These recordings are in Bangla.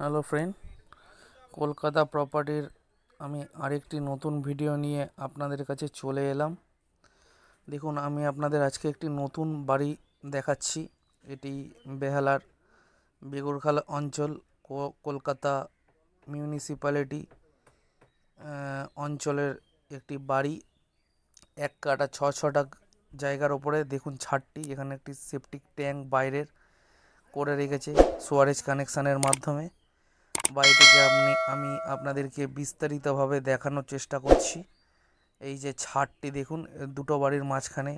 হ্যালো ফ্রেন্ড কলকাতা প্রপার্টির আমি আরেকটি নতুন ভিডিও নিয়ে আপনাদের কাছে চলে এলাম। দেখুন, আমি আপনাদের আজকে একটি নতুন বাড়ি দেখাচ্ছি। এটি বেহালার বেগুরখাল অঞ্চল কলকাতা মিউনিসিপ্যালিটি অঞ্চলের একটি বাড়ি। এক কাটা ছ, ছটা জায়গার ওপরে দেখুন ছাদটি, এখানে একটি সেপটিক ট্যাঙ্ক বাইরের করে রেখেছে সোয়ারেজ কানেকশানের মাধ্যমে। বাড়িটিকে আপনি, আমি আপনাদেরকে বিস্তারিতভাবে দেখানোর চেষ্টা করছি। এই যে ছাদটি দেখুন দুটো বাড়ির মাঝখানে।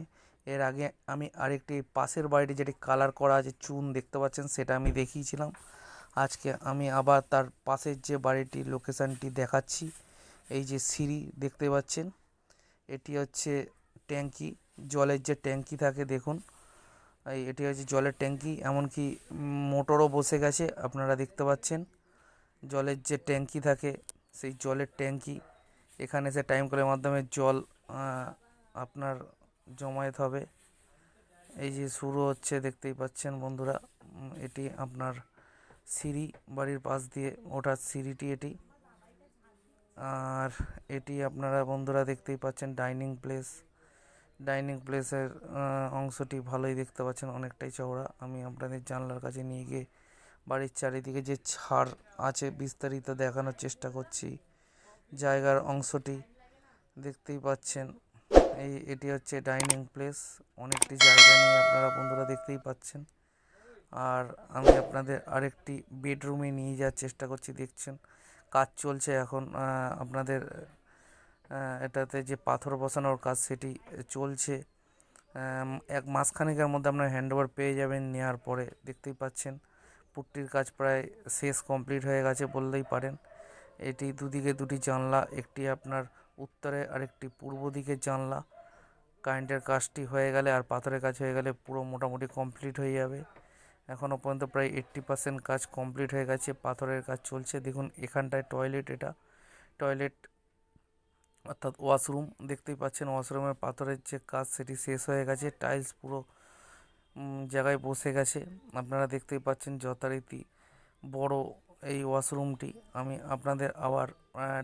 এর আগে আমি আরেকটি পাশের বাড়িটি যেটি কালার করা আছে, চুন দেখতে পাচ্ছেন, সেটা আমি দেখিয়েছিলাম। আজকে আমি আবার তার পাশের যে বাড়িটির লোকেশানটি দেখাচ্ছি, এই যে সিঁড়ি দেখতে পাচ্ছেন, এটি হচ্ছে ট্যাঙ্কি, জলের যে ট্যাঙ্কি থাকে দেখুন এটি হচ্ছে জলের ট্যাঙ্কি, এমনকি মোটরও বসে গেছে, আপনারা দেখতে পাচ্ছেন। জলের যে ট্যাঙ্কি থাকে, সেই জলের ট্যাঙ্কি। এখানে সে টাইম কলের মাধ্যমে জল আপনার জমায়েত হবে। এই যে শুরু হচ্ছে, দেখতেই পাচ্ছেন বন্ধুরা এটি আপনার সিঁড়ি বাড়ির পাশ দিয়ে ওঠার সিঁড়িটি এটি। আর এটি আপনারা বন্ধুরা দেখতেই পাচ্ছেন ডাইনিং প্লেস ডাইনিং প্লেসের অংশটি ভালোই দেখতে পাচ্ছেন, অনেকটাই চওড়া। আমি আপনাদের জানলার কাছে নিয়ে গিয়ে বাড়ির চারিদিকে যে ছাড় আছে বিস্তারিত দেখানোর চেষ্টা করছি। জায়গার অংশটি দেখতেই পাচ্ছেন। এই, এটি হচ্ছে ডাইনিং প্লেস। অনেকটি জায়গা নিয়ে আপনারা বন্ধুরা দেখতেই পাচ্ছেন। আর আমি আপনাদের আরেকটি বেডরুমে নিয়ে যাওয়ার চেষ্টা করছি, দেখছেন? কাজ চলছে এখন আপনাদের এটাতে যে পাথর বসানোর কাজ সেটি চলছে। এক মাসখানেকের মধ্যে আপনার হ্যান্ডওভার পেয়ে যাবেন নেওয়ার পরে, দেখতেই পাচ্ছেন। পুট্টির কাজ প্রায় শেষ কমপ্লিট হয়ে গেছে বললেই পারেন। এটি দুদিকে দুটি জানলা, একটি আপনার উত্তরে আরেকটি পূর্ব দিকের জানলা। কারেন্টের কাজটি হয়ে গেলে আর পাথরের কাজ হয়ে গেলে পুরো মোটামুটি কমপ্লিট হয়ে যাবে। এখনও পর্যন্ত প্রায় এইট্টি পার্সেন্ট কাজ কমপ্লিট হয়ে গেছে, পাথরের কাজ চলছে। দেখুন, এখানটায় টয়লেট এটা। টয়লেট, অর্থাৎ ওয়াশরুম, দেখতেই পাচ্ছেন ওয়াশরুমের পাথরের যে কাজ, সেটি শেষ হয়ে গেছে। টাইলস পুরো জায়গায় বসে গেছে। আপনারা দেখতেই পাচ্ছেন যথারীতি বড় এই ওয়াশরুমটি। আমি আপনাদের আবার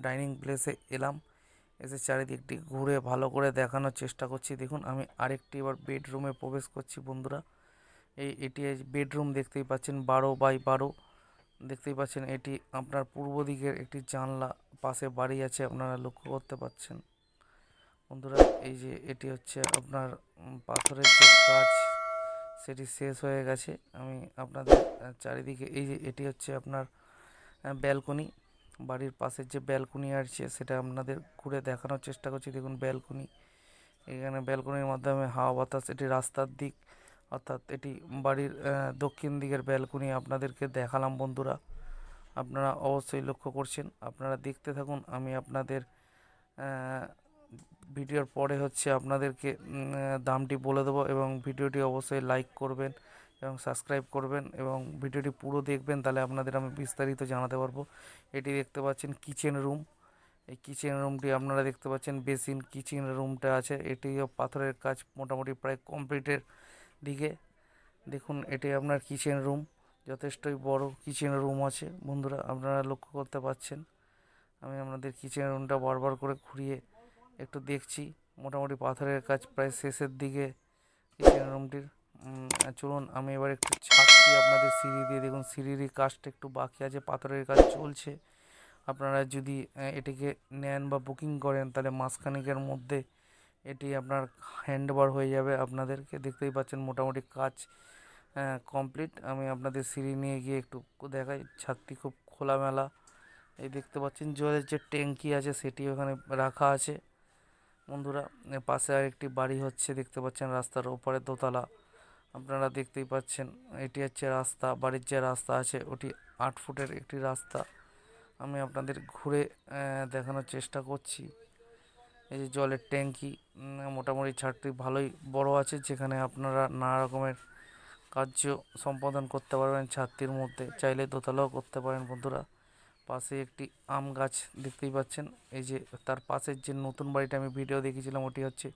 ডাইনিং প্লেসে এলাম। এসে চারিদিকটি ঘুরে ভালো করে দেখানোর চেষ্টা করছি। দেখুন, আমি আরেকটি এবার বেডরুমে প্রবেশ করছি বন্ধুরা। এই এটি বেডরুম দেখতেই পাচ্ছেন, বারো বাই বারো। দেখতেই পাচ্ছেন, এটি আপনার পূর্ব দিকের একটি জানলা পাশে বাড়ি আছে, আপনারা লক্ষ্য করতে পাচ্ছেন। বন্ধুরা, এই যে এটি হচ্ছে আপনার পাথরের যে কাজ। সেটি শেষ হয়ে গেছে। আমি আপনাদের চারিদিকে, এই যে এটি হচ্ছে আপনার ব্যালকনি। বাড়ির পাশের যে ব্যালকনি আছে, সেটা আপনাদের ঘুরে দেখানোর চেষ্টা করছি। দেখুন, ব্যালকনি। এখানে ব্যালকনির মাধ্যমে হাওয়া বাতাস, এটি রাস্তার দিক। অর্থাৎ এটি বাড়ির দক্ষিণ দিকের ব্যালকনি আপনাদেরকে দেখালাম বন্ধুরা। আপনারা অবশ্যই লক্ষ্য করছেন। আপনারা দেখতে থাকুন, আমি আপনাদের ভিডিওর পরে হচ্ছে আপনাদেরকে দামটি বলে দেবো এবং ভিডিওটি অবশ্যই লাইক করবেন এবং সাবস্ক্রাইব করবেন এবং ভিডিওটি পুরো দেখবেন, তাহলে আপনাদের আমি বিস্তারিত জানাতে পারব। এটি দেখতে পাচ্ছেন কিচেন রুম এই কিচেন রুমটি আপনারা দেখতে পাচ্ছেন বেসিন কিচেন রুমটা আছে। এটিও পাথরের কাজ মোটামুটি প্রায় কমপ্লিটের দিকে। দেখুন, এটি আপনার কিচেন রুম যথেষ্টই বড় কিচেন রুম আছে। বন্ধুরা, আপনারা লক্ষ্য করতে পাচ্ছেন। আমি আপনাদের কিচেন রুমটা বারবার করে ঘুরিয়ে একটু দেখছি। মোটামুটি পাথরের কাজ প্রায় শেষের দিকে কিচেন রুমটির। চলুন আমি এবার একটু ছাড়ছি আপনাদের সিঁড়ি দিয়ে। দেখুন, সিঁড়ির এই কাজটা একটু বাকি আছে, পাথরের কাজ চলছে। আপনারা যদি এটিকে নেন বা বুকিং করেন, তাহলে মাসখানেকের মধ্যে এটি আপনার হ্যান্ডওভার হয়ে যাবে আপনাদেরকে। দেখতেই পাচ্ছেন মোটামুটি কাজ কমপ্লিট। আমি আপনাদের সিঁড়ি নিয়ে গিয়ে একটু দেখাই। ছাদটি খুব খোলামেলা। এই দেখতে পাচ্ছেন জলের যে ট্যাঙ্কি আছে, সেটি ওখানে রাখা আছে। বন্ধুরা পাশে আরেকটি বাড়ি হচ্ছে, দেখতে পাচ্ছেন রাস্তার ওপারে দোতলা। আপনারা দেখতেই পাচ্ছেন, এটি হচ্ছে রাস্তা, বাড়ির যে রাস্তা আছে, ওটি আট ফুটের একটি রাস্তা। আমি আপনাদের ঘুরে দেখানোর চেষ্টা করছি। এই যে জলের ট্যাঙ্কি মোটামুটি ছাদটি ভালোই বড় আছে, যেখানে আপনারা নানা রকমের কার্য সম্পাদন করতে পারবেন ছাদটির মধ্যে। চাইলে দোতলাও করতে পারেন বন্ধুরা। পাশে একটি আম গাছ দেখতেই পাচ্ছেন। এই যে তার পাশের যে নতুন বাড়িটা আমি ভিডিও দেখিয়েছিলাম ওটি হচ্ছে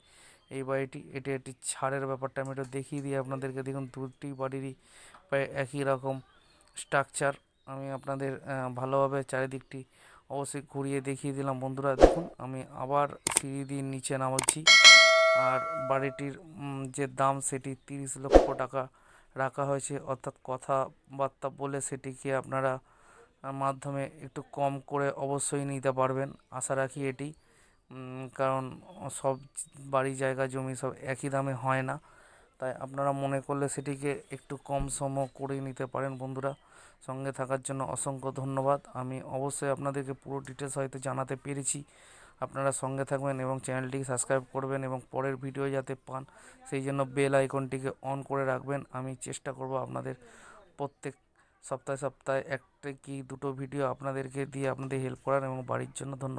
এই বাড়িটি। এটি একটি ছাড়ের ব্যাপারটা আমি এটা দেখিয়ে দিই আপনাদেরকে। দেখুন, দুটি বাড়িরই প্রায় একই রকম স্ট্রাকচার আমি আপনাদের ভালোভাবে চারিদিকটি অবশ্যই ঘুরিয়ে দেখিয়ে দিলাম। বন্ধুরা, দেখুন, আমি আবার সিঁড়ি দিয়ে নিচে নামাচ্ছি আর বাড়িটির যে দাম, সেটি তিরিশ লক্ষ টাকা রাখা হয়েছে। অর্থাৎ কথাবার্তা বলে সেটিকে আপনারা মাধ্যমে একটু কম করে অবশ্যই নিতে পারবেন। আশা রাখি এটি। কারণ সব বাড়ি জায়গা জমি সব একই দামে হয় না। তাই আপনারা মনে করলে সেটিকে একটু কম সম করে নিতে পারেন বন্ধুরা। সঙ্গে থাকার জন্য অসংখ্য ধন্যবাদ। আমি অবশ্যই আপনাদেরকে পুরো ডিটেলস হয়তো জানাতে পেরেছি। আপনারা সঙ্গে থাকবেন এবং চ্যানেলটিকে সাবস্ক্রাইব করবেন এবং পরের ভিডিও যাতে পান, সেই জন্য বেল আইকনটিকে অন করে রাখবেন। আমি চেষ্টা করব আপনাদের প্রত্যেক সপ্তাহে সপ্তাহে একটা কি দুটো ভিডিও আপনাদেরকে দিয়ে আপনাদের হেল্প করার এবং বাড়ির জন্য ধন্যবাদ।